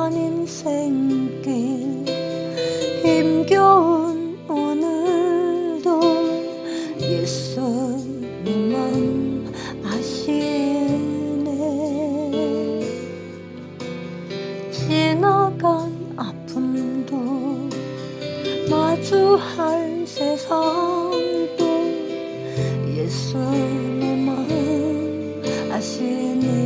한 인생길 힘겨운 오늘도 예수 내 마음 아시네. 지나간 아픔도 마주할 세상도 예수 내 마음 아시네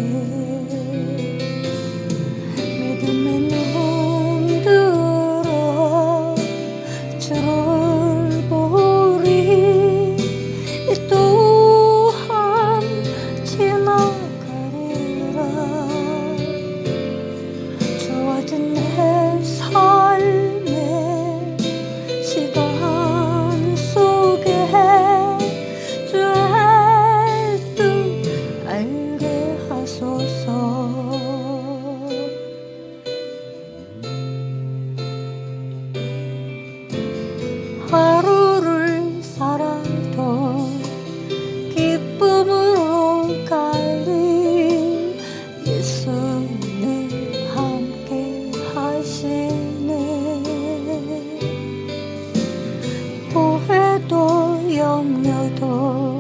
염려도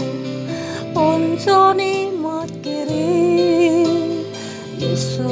온전히 맡기리. 예수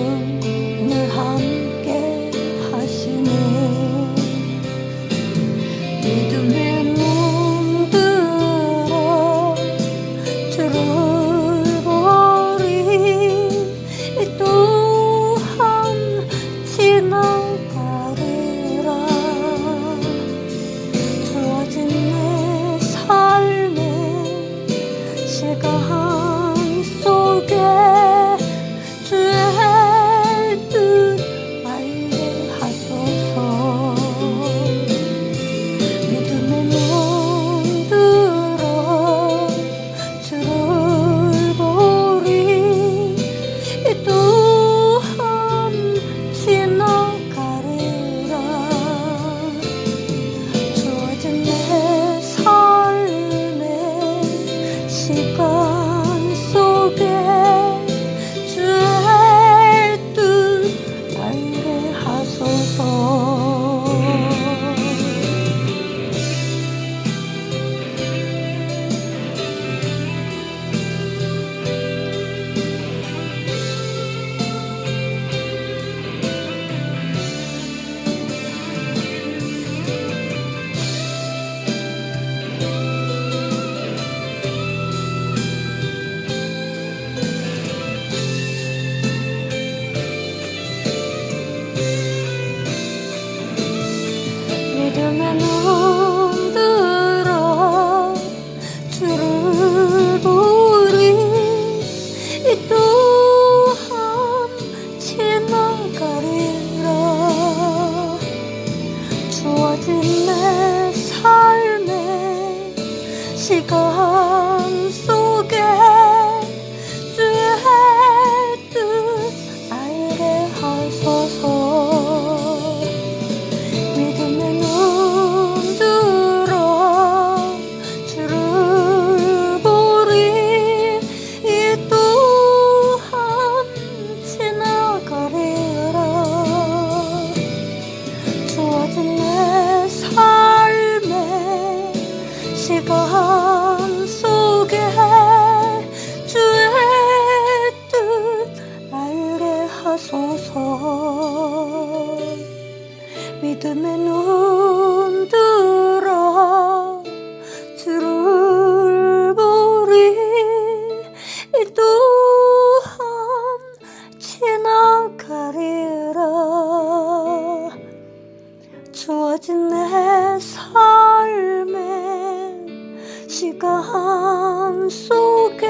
我只能 믿음의 눈 들어 주를 보리. 이 또한 지나가리라. 주어진 내 삶의 시간 속에